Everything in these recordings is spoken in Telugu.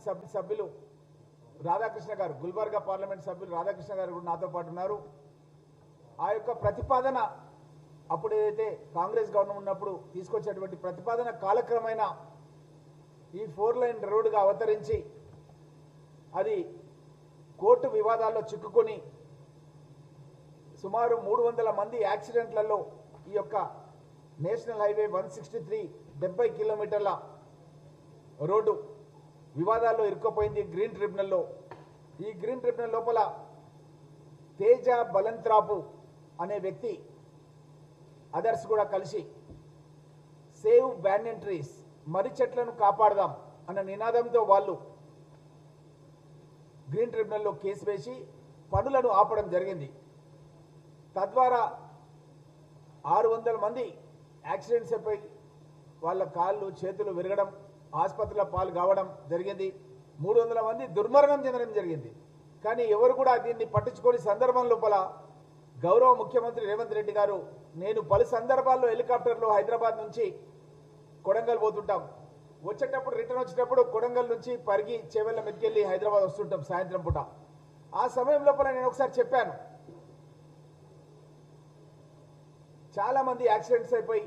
పార్లమెంట్ సభ్యు సభ్యులు రాధాకృష్ణ గారు గుల్బర్గా పార్లమెంట్ సభ్యులు రాధాకృష్ణ గారు కూడా నాతో పాటు ఉన్నారు. ఆ యొక్క ప్రతిపాదన అప్పుడు ఏదైతే కాంగ్రెస్ గవర్నమెంట్ ఉన్నప్పుడు తీసుకొచ్చేటువంటి ప్రతిపాదన కాలక్రమైన ఈ ఫోర్ లైన్ రోడ్డుగా అవతరించి అది కోర్టు వివాదాల్లో చిక్కుకొని సుమారు మూడు వందల మంది యాక్సిడెంట్లలో ఈ యొక్క national highway one sixty three డెబ్బై కిలోమీటర్ల రోడ్డు వివాదాల్లో ఇరుక్కుపోయింది గ్రీన్ ట్రిబ్యునల్లో. ఈ గ్రీన్ ట్రిబ్యునల్ లోపల తేజ బలంత్రాపు అనే వ్యక్తి అదర్స్ కూడా కలిసి సేవ్ బ్యాన్ ట్రీస్ మర్రి చెట్లను కాపాడదాం అన్న నినాదంతో వాళ్ళు గ్రీన్ ట్రిబ్యునల్లో కేసు వేసి పనులను ఆపడం జరిగింది. తద్వారా ఆరు వందల మంది యాక్సిడెంట్స్ అయిపోయి వాళ్ళ కాళ్ళు చేతులు విరగడం ఆసుపత్రిలో పాలు కావడం జరిగింది. మూడు వందల మంది దుర్మరణం చెందడం జరిగింది. కానీ ఎవరు కూడా దీన్ని పట్టించుకోని సందర్భం లోపల గౌరవ ముఖ్యమంత్రి రేవంత్ రెడ్డి గారు నేను పలు సందర్భాల్లో హెలికాప్టర్లో హైదరాబాద్ నుంచి కొడంగల్ పోతుంటాం. వచ్చేటప్పుడు రిటర్న్ వచ్చేటప్పుడు కొడంగల్ నుంచి పరిగి చేవెళ్ళ మీదకెళ్ళి హైదరాబాద్ వస్తుంటాం సాయంత్రం పూట. ఆ సమయం లోపల నేను ఒకసారి చెప్పాను. చాలామంది యాక్సిడెంట్స్ అయిపోయి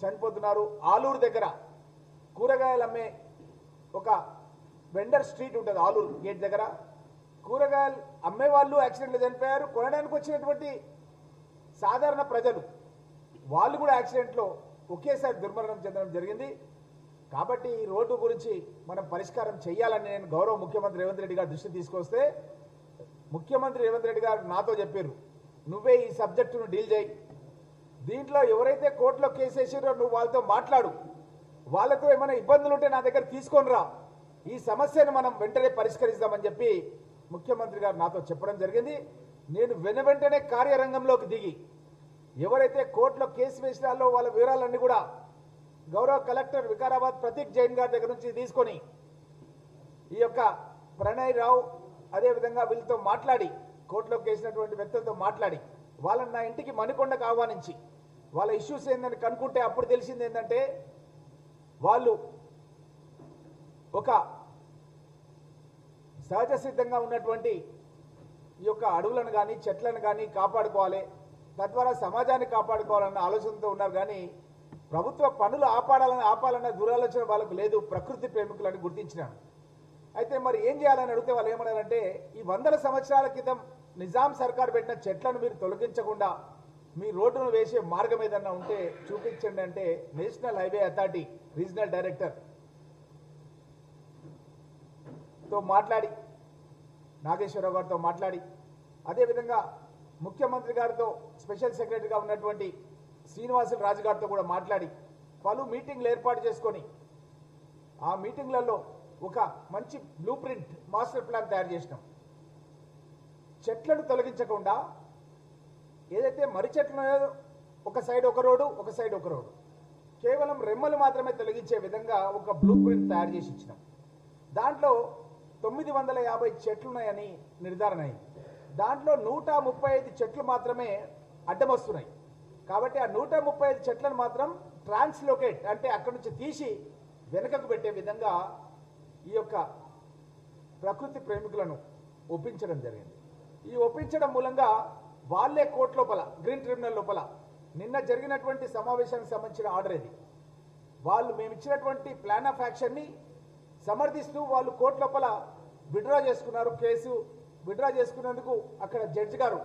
చనిపోతున్నారు. ఆలూరు దగ్గర కూరగాయలు అమ్మే ఒక వెండర్ స్ట్రీట్ ఉంటుంది ఆలూరు గేట్ దగ్గర. కూరగాయలు అమ్మే వాళ్ళు యాక్సిడెంట్లో చనిపోయారు. కొనడానికి వచ్చినటువంటి సాధారణ ప్రజలు వాళ్ళు కూడా యాక్సిడెంట్లో ఒకేసారి దుర్మరణం చెందడం జరిగింది. కాబట్టి ఈ రోడ్డు గురించి మనం పరిష్కారం చేయాలని నేను గౌరవ ముఖ్యమంత్రి రేవంత్ రెడ్డి గారు దృష్టి తీసుకొస్తే ముఖ్యమంత్రి రేవంత్ రెడ్డి గారు నాతో చెప్పారు నువ్వే ఈ సబ్జెక్టును డీల్ చేయి. దీంట్లో ఎవరైతే కోర్టులో కేసు వేసారో నువ్వు వాళ్ళతో మాట్లాడు. వాళ్ళతో ఏమైనా ఇబ్బందులు ఉంటే నా దగ్గర తీసుకొని రా ఈ సమస్యను మనం వెంటనే పరిష్కరిస్తామని చెప్పి ముఖ్యమంత్రి గారు నాతో చెప్పడం జరిగింది. నేను వెన వెంటనే కార్యరంగంలోకి దిగి ఎవరైతే కోర్టులో కేసు వేసినాలో వాళ్ళ వివరాలన్నీ కూడా గౌరవ కలెక్టర్ వికారాబాద్ ప్రతీక్ జైన్ గారి దగ్గర నుంచి తీసుకొని ఈ యొక్క ప్రణయ్ రావు అదేవిధంగా వీళ్ళతో మాట్లాడి కోర్టులోకి వేసినటువంటి వ్యక్తులతో మాట్లాడి వాళ్ళని నా ఇంటికి మణికొండకు ఆహ్వానించి వాళ్ళ ఇష్యూస్ ఏందని కనుక్కుంటే అప్పుడు తెలిసింది ఏంటంటే వాళ్ళు ఒక సహజ సిద్ధంగా ఉన్నటువంటి ఈ యొక్క అడవులను కానీ చెట్లను కానీ కాపాడుకోవాలి. తద్వారా సమాజాన్ని కాపాడుకోవాలన్న ఆలోచనతో ఉన్నారు కానీ ప్రభుత్వ పనులు ఆపాడాలని ఆపాలన్న దురాలోచన వాళ్ళకు లేదు. ప్రకృతి ప్రేమికులని గుర్తించినాను అయితే మరి ఏం చేయాలని అడిగితే వాళ్ళు ఏమన్నారంటే ఈ వందల సంవత్సరాల క్రితం నిజాం సర్కార్ పెట్టిన చెట్లను మీరు తొలగించకుండా మీ రోడ్డును వేసే మార్గం ఏదన్నా ఉంటే చూపించండి అంటే నేషనల్ హైవే అథారిటీ రీజనల్ డైరెక్టర్తో మాట్లాడి నాగేశ్వరరావు గారితో మాట్లాడి అదేవిధంగా ముఖ్యమంత్రి గారితో స్పెషల్ సెక్రటరీగా ఉన్నటువంటి శ్రీనివాసులు రాజు గారితో కూడా మాట్లాడి పలు మీటింగ్లు ఏర్పాటు చేసుకొని ఆ మీటింగ్లలో ఒక మంచి బ్లూ ప్రింట్ మాస్టర్ ప్లాన్ తయారు చేసినాం. చెట్లను తొలగించకుండా ఏదైతే మర్రి చెట్లు ఉన్నాయో ఒక సైడ్ ఒక రోడ్డు ఒక సైడ్ ఒక రోడ్డు. కేవలం రెమ్మలు మాత్రమే తొలగించే విధంగా ఒక బ్లూ ప్రింట్ తయారు చేసి ఇచ్చినాం. దాంట్లో తొమ్మిది వందల యాభై చెట్లున్నాయని నిర్ధారణ అయింది. దాంట్లో నూట ముప్పై ఐదు చెట్లు మాత్రమే అడ్డం వస్తున్నాయి కాబట్టి ఆ నూట ముప్పై ఐదు చెట్లను మాత్రం ట్రాన్స్లోకేట్ అంటే అక్కడి నుంచి తీసి వెనుకకు పెట్టే విధంగా ఈ యొక్క ప్రకృతి ప్రేమికులను ఒప్పించడం జరిగింది. ఈ ఒప్పించడం మూలంగా వాళ్ళే కోర్టు లోపల గ్రీన్ ట్రిబ్యునల్ లోపల. నిన్న జరిగినటువంటి సమావేశానికి సంబంధించిన ఆర్డర్ ఇది. వాళ్ళు మేము ఇచ్చినటువంటి ప్లాన్ ఆఫ్ యాక్షన్ని సమర్థిస్తూ వాళ్ళు కోర్టు లోపల విడ్రా చేసుకున్నారు. కేసు విడ్రా చేసుకున్నందుకు అక్కడ జడ్జి గారు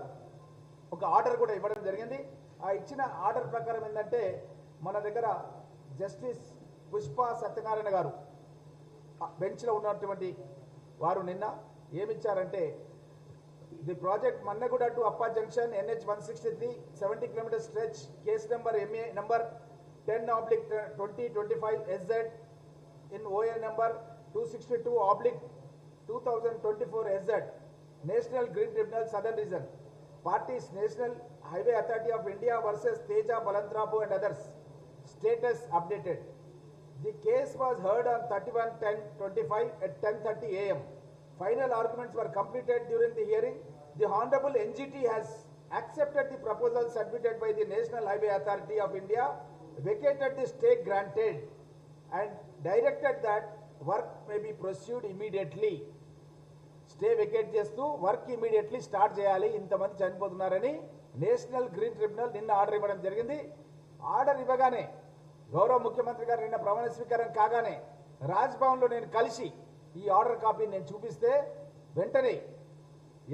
ఒక ఆర్డర్ కూడా ఇవ్వడం జరిగింది. ఆ ఇచ్చిన ఆర్డర్ ప్రకారం ఏంటంటే మన దగ్గర జస్టిస్ పుష్ప సత్యనారాయణ గారు బెంచ్లో ఉన్నటువంటి వారు నిన్న ఏమిచ్చారంటే The project Mannaguda to Appa Junction, NH 163, 70 km stretch, case number MA number 10 oblique 2025 SZ in OA number 262 oblique 2024 SZ, National Green Tribunal Southern Region. Parties National Highway Authority of India versus Teja Balantrapu and others. Status updated. The case was heard on 31 10 25 at 10:30 a.m. Final arguments were completed during the hearing The Honorable NGT has accepted the proposal submitted by the National Highway Authority of India, vacated the stay granted and directed that work may be proceed immediately stay vacate చేస్తూ వర్క్ ఇమీడియట్లీ స్టార్ట్ చేయాలి. ఇంతమంది చనిపోతున్నారని నేషనల్ గ్రీన్ ట్రిబ్యునల్ నిన్న ఆర్డర్ ఇవ్వడం జరిగింది. ఆర్డర్ ఇవ్వగానే గౌరవ ముఖ్యమంత్రి గారు నిన్న ప్రమాణ స్వీకారం కాగానే రాజ్భవన్లో నేను కలిసి ఈ ఆర్డర్ కాపీని నేను చూపిస్తే వెంటనే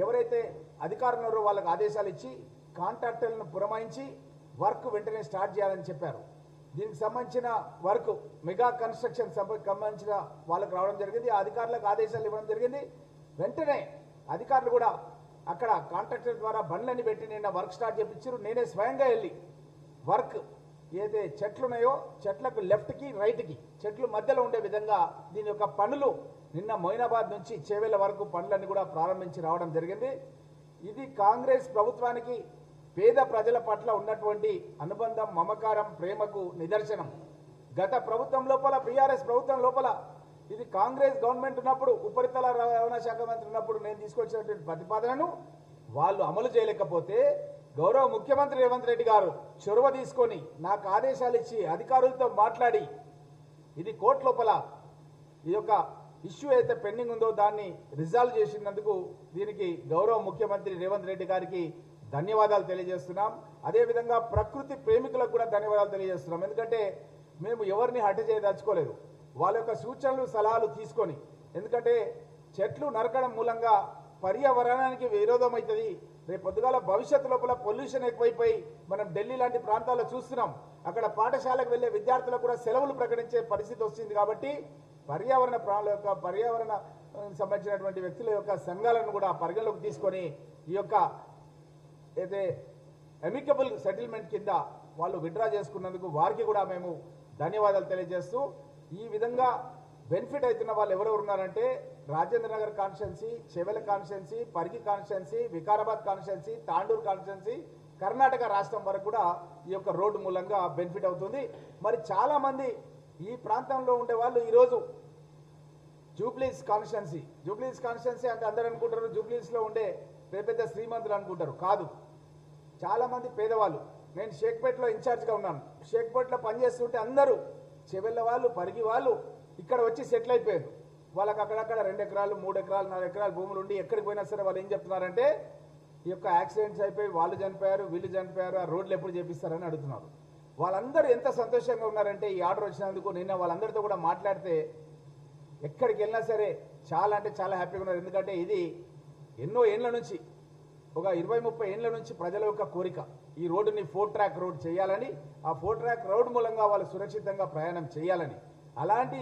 ఎవరైతే అధికారులు ఉన్నారో వాళ్ళకి ఆదేశాలు ఇచ్చి కాంట్రాక్టర్లను పురమాయించి వర్క్ వెంటనే స్టార్ట్ చేయాలని చెప్పారు. దీనికి సంబంధించిన వర్క్ మెగా కన్స్ట్రక్షన్ సంబంధించిన వాళ్ళకి రావడం జరిగింది. ఆ అధికారులకు ఆదేశాలు ఇవ్వడం జరిగింది. వెంటనే అధికారులు కూడా అక్కడ కాంట్రాక్టర్ ద్వారా బండ్లన్నీ పెట్టి నిన్న వర్క్ స్టార్ట్ చేపించారు. నేనే స్వయంగా వెళ్ళి వర్క్ ఏదైతే చెట్లు ఉన్నాయో చెట్లకు లెఫ్ట్కి రైట్కి చెట్లు మధ్యలో ఉండే విధంగా దీని యొక్క పనులు నిన్న మొయినాబాద్ నుంచి చేవెళ్ళ వరకు పనులన్నీ కూడా ప్రారంభించి రావడం జరిగింది. ఇది కాంగ్రెస్ ప్రభుత్వానికి పేద ప్రజల పట్ల ఉన్నటువంటి అనుబంధం మమకారం ప్రేమకు నిదర్శనం. గత ప్రభుత్వం లోపల బీఆర్ఎస్ ప్రభుత్వం లోపల ఇది కాంగ్రెస్ గవర్నమెంట్ ఉన్నప్పుడు ఉపరితల రవాణా శాఖ మంత్రి ఉన్నప్పుడు నేను తీసుకొచ్చినటువంటి ప్రతిపాదనను వాళ్ళు అమలు చేయలేకపోతే గౌరవ ముఖ్యమంత్రి రేవంత్ రెడ్డి గారు చొరవ తీసుకొని నాకు ఆదేశాలు ఇచ్చి అధికారులతో మాట్లాడి ఇది కోర్టు లోపల ఈ యొక్క ఇష్యూ అయితే పెండింగ్ ఉందో దాన్ని రిజాల్వ్ చేసినందుకు దీనికి గౌరవ ముఖ్యమంత్రి రేవంత్ రెడ్డి గారికి ధన్యవాదాలు తెలియజేస్తున్నాం. అదేవిధంగా ప్రకృతి ప్రేమికులకు కూడా ధన్యవాదాలు తెలియజేస్తున్నాం. ఎందుకంటే మేము ఎవరిని హత్య చేయదలుచుకోలేదు. వాళ్ళ యొక్క సూచనలు సలహాలు తీసుకొని ఎందుకంటే చెట్లు నరకడం మూలంగా పర్యావరణానికి విరోధం అవుతుంది. రేపు పొద్దుగాల భవిష్యత్తు లోపల పొల్యూషన్ ఎక్కువైపోయి మనం ఢిల్లీ లాంటి ప్రాంతాల్లో చూస్తున్నాం. అక్కడ పాఠశాలకు వెళ్ళే విద్యార్థులకు కూడా సెలవులు ప్రకటించే పరిస్థితి వస్తుంది కాబట్టి పర్యావరణ ప్రాణుల యొక్క పర్యావరణ సంబంధించినటువంటి వ్యక్తుల యొక్క సంఘాలను కూడా పరిగణలోకి తీసుకొని ఈ యొక్క అయితే ఎమికబుల్ సెటిల్మెంట్ కింద వాళ్ళు విడ్రా చేసుకున్నందుకు వారికి కూడా మేము ధన్యవాదాలు తెలియజేస్తూ ఈ విధంగా బెనిఫిట్ అవుతున్న వాళ్ళు ఎవరెవరు ఉన్నారంటే Rajendra Nagar constituency Chevella constituency Parigi constituency Vikarabad constituency Tandur constituency Karnataka రాష్ట్రం వరకు కూడా ఈ యొక్క రోడ్డు మూలంగా బెనిఫిట్ అవుతుంది. మరి చాలామంది ఈ ప్రాంతంలో ఉండే వాళ్ళు ఈరోజు జూబ్లీస్ కాన్స్టిట్యున్సీ. జూబ్లీస్ కాన్స్టిట్యున్సీ అంటే అందరూ అనుకుంటారు జూబ్లీస్లో ఉండే పెద్ద పెద్ద శ్రీమంతులు అనుకుంటారు. కాదు. చాలామంది పేదవాళ్ళు. నేను షేక్పేటలో ఇన్ఛార్జ్గా ఉన్నాను. షేక్పేటలో పనిచేస్తుంటే అందరూ చెవెళ్ళ వాళ్ళు పరిగి వాళ్ళు ఇక్కడ వచ్చి సెటిల్ అయిపోయారు. వాళ్ళకి అక్కడక్కడ రెండు ఎకరాలు మూడు ఎకరాలు నాలుగు ఎకరాలు భూములు ఉండి ఎక్కడికి పోయినా సరే వాళ్ళు ఏం చెప్తున్నారంటే ఈ యొక్క యాక్సిడెంట్స్ అయిపోయి వాళ్ళు చనిపోయారు వీళ్ళు చనిపోయారు ఆ రోడ్లు ఎప్పుడు చేపిస్తారని అడుగుతున్నారు. వాళ్ళందరూ ఎంత సంతోషంగా ఉన్నారంటే ఈ ఆర్డర్ వచ్చినందుకు నిన్న వాళ్ళందరితో కూడా మాట్లాడితే ఎక్కడికి వెళ్ళినా సరే చాలా అంటే చాలా హ్యాపీగా ఉన్నారు. ఎందుకంటే ఇది ఎన్నో ఏండ్ల నుంచి ఒక ఇరవై ముప్పై ఏండ్ల నుంచి ప్రజల యొక్క కోరిక. ఈ రోడ్డుని ఫోర్ ట్రాక్ రోడ్ చేయాలని ఆ ఫోర్ ట్రాక్ రోడ్ మూలంగా వాళ్ళు సురక్షితంగా ప్రయాణం చేయాలని. అలాంటి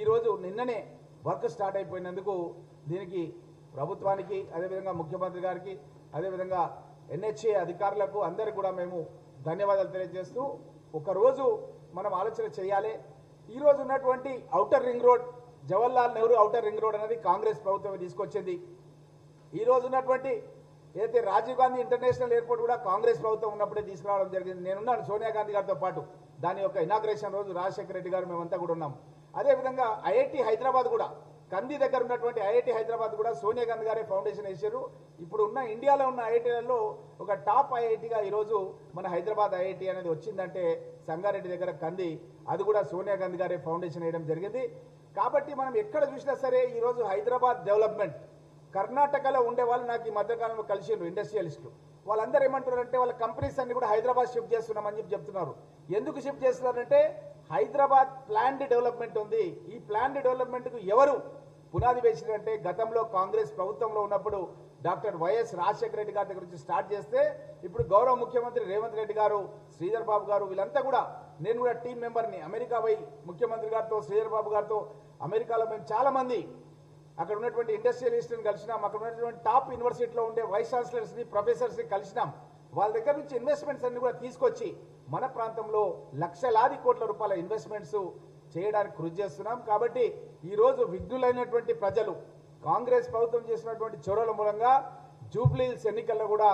ఈరోజు నిన్ననే వర్క్ స్టార్ట్ అయిపోయినందుకు దీనికి ప్రభుత్వానికి అదేవిధంగా ముఖ్యమంత్రి గారికి అదేవిధంగా ఎన్హెచ్ఏ అధికారులకు అందరికీ కూడా మేము ధన్యవాదాలు తెలియజేస్తూ ఒకరోజు మనం ఆలోచన చేయాలి. ఈరోజు ఉన్నటువంటి outer ring road Jawaharlal Nehru outer ring road అనేది కాంగ్రెస్ ప్రభుత్వం తీసుకొచ్చింది. ఈరోజు ఉన్నటువంటి ఏదైతే రాజీవ్ గాంధీ ఇంటర్నేషనల్ ఎయిర్పోర్ట్ కూడా కాంగ్రెస్ ప్రభుత్వం ఉన్నప్పుడే తీసుకురావడం జరిగింది. నేనున్నాను సోనియా గాంధీ గారితో పాటు. దాని యొక్క ఇనాగ్రేషన్ రోజు రాజశేఖర రెడ్డి గారు మేమంతా కూడా ఉన్నాం. అదేవిధంగా ఐఐటి హైదరాబాద్ కూడా కంది దగ్గర ఉన్నటువంటి ఐఐటి హైదరాబాద్ కూడా సోనియా గాంధీ గారే ఫౌండేషన్ వేశారు. ఇప్పుడు ఉన్న ఇండియాలో ఉన్న ఐఐటీలలో ఒక టాప్ ఐఐటిగా ఈరోజు మన హైదరాబాద్ ఐఐటి అనేది వచ్చిందంటే సంగారెడ్డి దగ్గర కంది అది కూడా సోనియా గాంధీ గారే ఫౌండేషన్ వేయడం జరిగింది. కాబట్టి మనం ఎక్కడ చూసినా సరే ఈరోజు హైదరాబాద్ డెవలప్మెంట్ కర్ణాటకలో ఉండే వాళ్ళు నాకు ఈ మధ్యకాలంలో కలిసిండ్రు ఇండస్ట్రియలిస్టులు వాళ్ళందరూ ఏమంటున్నారంటే వాళ్ళ కంపెనీస్ అన్ని కూడా హైదరాబాద్ షిఫ్ట్ చేస్తున్నామని చెప్పి చెప్తున్నారు. ఎందుకు షిఫ్ట్ చేస్తున్నారంటే హైదరాబాద్ ప్లాన్డ్ డెవలప్మెంట్ ఉంది. ఈ ప్లాన్డ్ డెవలప్మెంట్కు ఎవరు పునాది వేసినారంటే గతంలో కాంగ్రెస్ ప్రభుత్వంలో ఉన్నప్పుడు డాక్టర్ వైఎస్ రాజశేఖర రెడ్డి గారి దగ్గర నుంచి స్టార్ట్ చేస్తే ఇప్పుడు గౌరవ ముఖ్యమంత్రి రేవంత్ రెడ్డి గారు శ్రీధర్ బాబు గారు వీళ్ళంతా కూడా నేను కూడా టీం మెంబర్ని అమెరికా పోయి ముఖ్యమంత్రి గారితో శ్రీధర్ బాబు గారితో అమెరికాలో మేము చాలా మంది అక్కడ ఉన్నటువంటి ఇండస్ట్రియలిస్ట్ని కలిసినాం అక్కడ ఉన్నటువంటి టాప్ యూనివర్సిటీలో ఉండే వైస్ ఛాన్సలర్స్ని ప్రొఫెసర్స్ని కలిసినాం. వాళ్ళ దగ్గర నుంచి ఇన్వెస్ట్మెంట్స్ అన్ని కూడా తీసుకొచ్చి మన ప్రాంతంలో లక్షలాది కోట్ల రూపాయల ఇన్వెస్ట్మెంట్స్ చేయడానికి కృషి చేస్తున్నాం. కాబట్టి ఈ రోజు విఘ్నులైనటువంటి ప్రజలు కాంగ్రెస్ ప్రభుత్వం చేసినటువంటి చొరవల మూలంగా జూబ్లీహిల్స్ ఎన్నికల్లో కూడా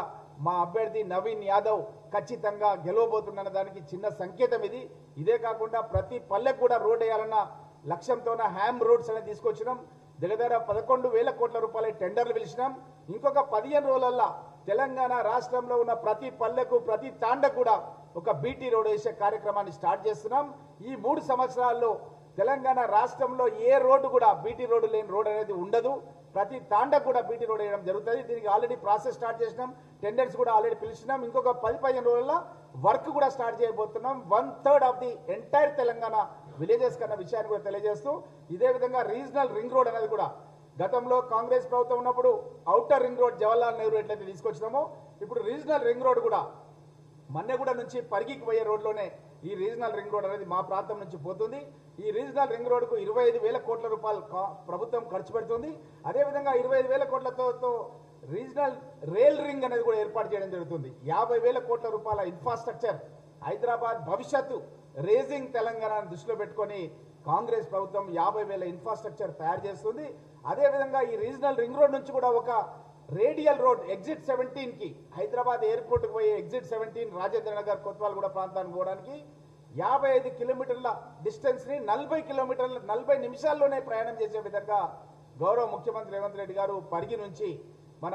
మా అభ్యర్థి నవీన్ యాదవ్ ఖచ్చితంగా గెలవబోతున్న దానికి చిన్న సంకేతం ఇది. ఇదే కాకుండా ప్రతి పల్లెకు కూడా రోడ్ వేయాలన్న లక్ష్యంతోన హ్యామ్ రోడ్స్ అనేది తీసుకొచ్చినాం. దగ్గర పదకొండు వేల కోట్ల రూపాయల టెండర్లు పిలిచినాం. ఇంకొక పదిహేను రోజులల్లో తెలంగాణ రాష్ట్రంలో ఉన్న ప్రతి పల్లెకు ప్రతి తాండ కూడా ఒక బీటీ రోడ్ వేసే కార్యక్రమాన్ని స్టార్ట్ చేస్తున్నాం. ఈ మూడు సంవత్సరాల్లో తెలంగాణ రాష్ట్రంలో ఏ రోడ్డు కూడా బీటీ రోడ్డు లేని రోడ్ అనేది ఉండదు. ప్రతి తాండకు కూడా బీటీ రోడ్ వేయడం జరుగుతుంది. దీనికి ఆల్రెడీ ప్రాసెస్ స్టార్ట్ చేసినాం. టెండర్స్ కూడా ఆల్రెడీ పిలిచినాం. ఇంకొక పది పదిహేను రోజుల్లో వర్క్ కూడా స్టార్ట్ చేయబోతున్నాం. One third of the entire Telangana villages కన్నా విషయాన్ని కూడా తెలియజేస్తూ ఇదే విధంగా రీజనల్ రింగ్ రోడ్ అనేది కూడా గతంలో కాంగ్రెస్ ప్రభుత్వం ఉన్నప్పుడు outer ring road Jawaharlal Nehru ఎట్లయితే తీసుకొచ్చినామో ఇప్పుడు రీజనల్ రింగ్ రోడ్ కూడా మన్నెగూడ నుంచి పరిగికి పోయే రోడ్లోనే ఈ రీజనల్ రింగ్ రోడ్ అనేది మా ప్రాంతం నుంచి పోతుంది. ఈ రీజనల్ రింగ్ రోడ్కు ఇరవై ఐదు వేల కోట్ల రూపాయలు ప్రభుత్వం ఖర్చు పెడుతుంది. అదేవిధంగా ఇరవై ఐదు వేల కోట్లతో రీజనల్ రైల్ రింగ్ అనేది కూడా ఏర్పాటు చేయడం జరుగుతుంది. యాభై వేల కోట్ల రూపాయల ఇన్ఫ్రాస్ట్రక్చర్ హైదరాబాద్ భవిష్యత్తు రేజింగ్ తెలంగాణను దృష్టిలో పెట్టుకొని కాంగ్రెస్ ప్రభుత్వం యాభై వేల ఇన్ఫ్రాస్ట్రక్చర్ తయారు చేస్తుంది. అదేవిధంగా ఈ రీజనల్ రింగ్ రోడ్ నుంచి కూడా ఒక రేడియల్ రోడ్ ఎగ్జిట్ సెవెంటీన్కి హైదరాబాద్ ఎయిర్పోర్ట్కు పోయే ఎగ్జిట్ సెవెంటీన్ రాజేంద్ర నగర్ కొత్వాల్గూడ ప్రాంతానికి పోవడానికి యాభై ఐదు కిలోమీటర్ల డిస్టెన్స్ని నలభై కిలోమీటర్ల నలభై నిమిషాల్లోనే ప్రయాణం చేసే విధంగా గౌరవ ముఖ్యమంత్రి రేవంత్ రెడ్డి గారు పరిగి నుంచి మన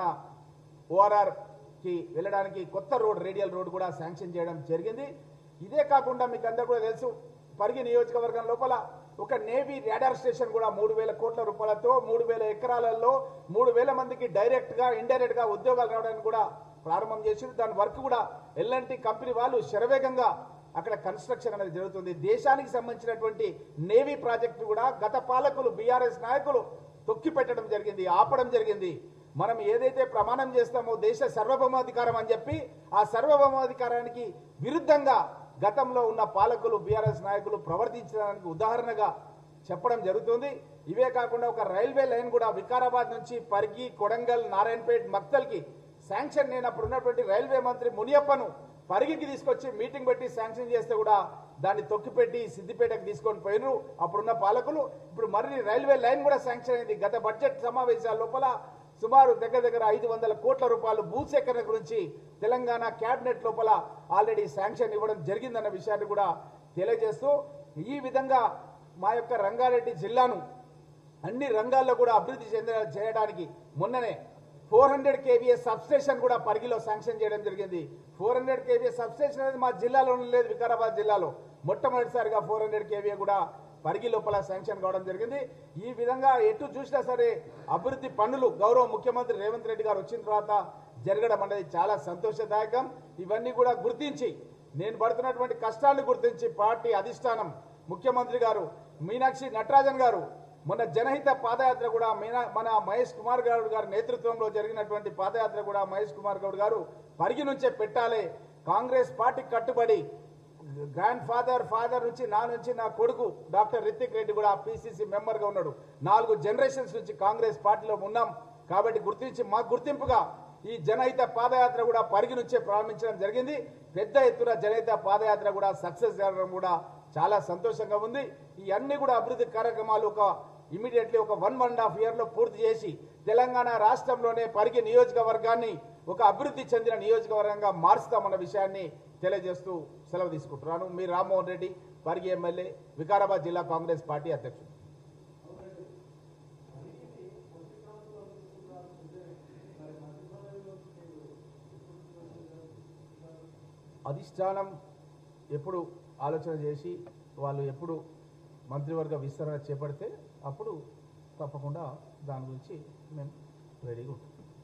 ఓఆర్ఆర్కి వెళ్ళడానికి కొత్త రోడ్ రేడియల్ రోడ్ కూడా శాంక్షన్ చేయడం జరిగింది. ఇదే కాకుండా మీకు అందరూ కూడా తెలుసు పరిగి నియోజకవర్గం లోపల ఒక నేవీ రాడార్ స్టేషన్ కూడా మూడు వేల కోట్ల రూపాయలతో మూడు వేల ఎకరాలలో మూడు వేల మందికి డైరెక్ట్గా ఇండైరెక్ట్గా ఉద్యోగాలు రావడానికి కూడా ప్రారంభం చేసి దాని వర్క్ కూడా ఎల్ఎన్టీ కంపెనీ వాళ్ళు శరవేగంగా అక్కడ కన్స్ట్రక్షన్ అనేది జరుగుతుంది. దేశానికి సంబంధించినటువంటి నేవీ ప్రాజెక్టు కూడా గత పాలకులు బీఆర్ఎస్ నాయకులు తొక్కి పెట్టడం జరిగింది ఆపడం జరిగింది. మనం ఏదైతే ప్రమాణం చేస్తామో దేశ సర్వభౌమాధికారం అని చెప్పి ఆ సర్వభౌమాధికారానికి విరుద్ధంగా గతంలో ఉన్న పాలకులు బీఆర్ఎస్ నాయకులు ప్రవర్తించడానికి ఉదాహరణగా చెప్పడం జరుగుతుంది. ఇవే కాకుండా ఒక రైల్వే లైన్ కూడా వికారాబాద్ నుంచి పరిగి కొడంగల్ నారాయణపేట్ మక్తల్కి శాంక్షన్ నేనప్పుడు ఉన్నటువంటి రైల్వే మంత్రి మునియప్పను పరిగికి తీసుకొచ్చి మీటింగ్ పెట్టి శాంక్షన్ చేస్తే కూడా దాన్ని తొక్కిపెట్టి సిద్దిపేటకు తీసుకొని పోయినరు. అప్పుడున్న పాలకులు ఇప్పుడు మరిన్ని రైల్వే లైన్ కూడా శాంక్షన్ అయింది. గత బడ్జెట్ సమావేశాల లోపల సుమారు దగ్గర దగ్గర ఐదు వందల కోట్ల రూపాయలు భూసేకరణ గురించి తెలంగాణ కేబినెట్ లోపల ఆల్రెడీ శాంక్షన్ ఇవ్వడం జరిగిందన్న విషయాన్ని కూడా తెలియజేస్తూ ఈ విధంగా మా యొక్క రంగారెడ్డి జిల్లాను అన్ని రంగాల్లో కూడా అభివృద్ధి చెందిన చేయడానికి మొన్ననే ఫోర్ హండ్రెడ్ కేవీఏ సబ్స్టేషన్ కూడా పరిగిలో శాంక్షన్ చేయడం జరిగింది. ఫోర్ హండ్రెడ్ కేవీఏ సబ్స్టేషన్ అనేది మా జిల్లాలో లేదు వికారాబాద్ జిల్లాలో. మొట్టమొదటిసారిగా ఫోర్ హండ్రెడ్ కేవీఏ కూడా పరిగి లోపల శాంక్షన్ కావడం జరిగింది. ఈ విధంగా ఎటు చూసినా సరే అభివృద్ధి పనులు గౌరవ ముఖ్యమంత్రి రేవంత్ రెడ్డి గారు వచ్చిన తర్వాత జరగడం అనేది చాలా సంతోషదాయకం. ఇవన్నీ కూడా గుర్తించి నేను పడుతున్నటువంటి కష్టాలను గుర్తించి పార్టీ అధిష్టానం ముఖ్యమంత్రి గారు మీనాక్షి నటరాజన్ గారు మొన్న జనహిత పాదయాత్ర కూడా మీనా మన మహేష్ కుమార్ గౌడ్ గారి నేతృత్వంలో జరిగినటువంటి పాదయాత్ర కూడా మహేష్ కుమార్ గౌడ్ గారు పరిగి నుంచే పెట్టాలి. కాంగ్రెస్ పార్టీ కట్టుబడి గ్రాండ్ ఫాదర్ ఫాదర్ నుంచి నా నుంచి నా కొడుకు డాక్టర్ రితిక్ రెడ్డి కూడా పిసిసి మెంబర్గా ఉన్నాడు. నాలుగు జనరేషన్స్ నుంచి కాంగ్రెస్ పార్టీలో ఉన్నాం. కాబట్టి గుర్తించి మా గుర్తింపుగా ఈ జనహిత పాదయాత్ర కూడా పరిగి నుంచే ప్రారంభించడం జరిగింది. పెద్ద ఎత్తున జనహిత పాదయాత్ర కూడా సక్సెస్ జరగడం కూడా చాలా సంతోషంగా ఉంది. ఈ అన్ని కూడా అభివృద్ధి కార్యక్రమాలు ఒక ఇమీడియట్లీ ఒక వన్ వన్ అండ్ హాఫ్ ఇయర్లో పూర్తి చేసి తెలంగాణ రాష్ట్రంలోనే పరిగి నియోజకవర్గాన్ని ఒక అభివృద్ధి చెందిన నియోజకవర్గంగా మారుస్తామన్న విషయాన్ని తెలియజేస్తూ సెలవు తీసుకుంటున్నాను. మీ రామ్మోహన్ రెడ్డి పరిగి ఎమ్మెల్యే వికారాబాద్ జిల్లా కాంగ్రెస్ పార్టీ అధ్యక్షుడు. అధిష్టానం ఎప్పుడు ఆలోచన చేసి వాళ్ళు ఎప్పుడు మంత్రివర్గ విస్తరణ చేపడితే అప్పుడు తప్పకుండా దాని గురించి మేము రెడీగా ఉంటాం.